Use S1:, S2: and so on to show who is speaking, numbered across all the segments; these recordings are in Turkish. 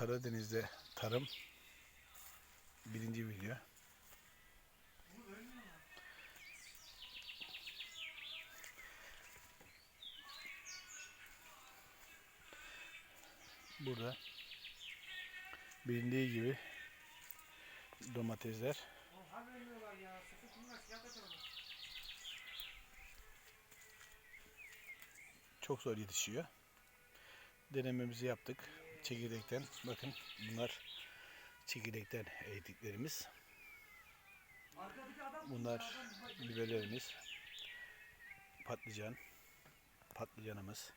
S1: Karadeniz'de tarım birinci video. Burada bilindiği gibi domatesler çok zor yetişiyor. Denememizi yaptık. Çekirdekten bakın bunlar çekirdekten
S2: adam
S1: Bunlar biberlerimiz. Patlıcan. Patlıcanımız.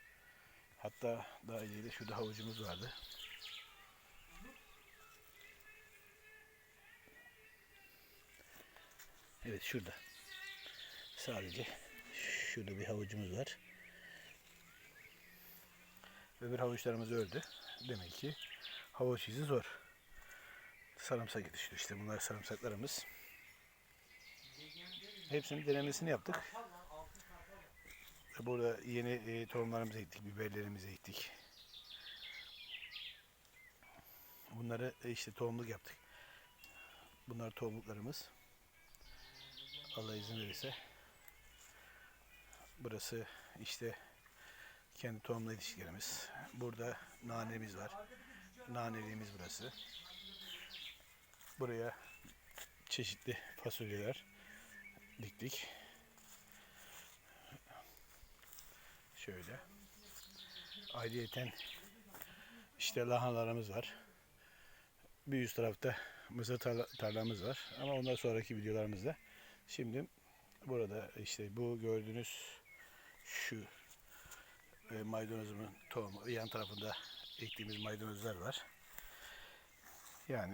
S1: Hatta daha ileride şurada havucumuz vardı. Evet şurada. Sadece şurada bir havucumuz var. Öbür havuçlarımız öldü. Demek ki havuç izi zor. Sarımsak yetişiyor işte bunlar sarımsaklarımız. Hepsinin denemesini yaptık. Burada yeni e, tohumlarımızı ektik, biberlerimizi ektik. Bunları e, işte tohumluk yaptık. Bunlar tohumluklarımız. Allah izin verirse. Burası işte kendi tohumla ilişkilerimiz. Burada nanemiz var. Naneliğimiz burası. Buraya çeşitli fasulyeler diktik. Şöyle. Ayrıyeten işte lahanalarımız var. Bir üst tarafta mısır tarla- tarlamız var. Ama ondan sonraki videolarımızda. Şimdi burada işte bu gördüğünüz şu e, maydanozumun tohumu yan tarafında ektiğimiz maydanozlar var. Yani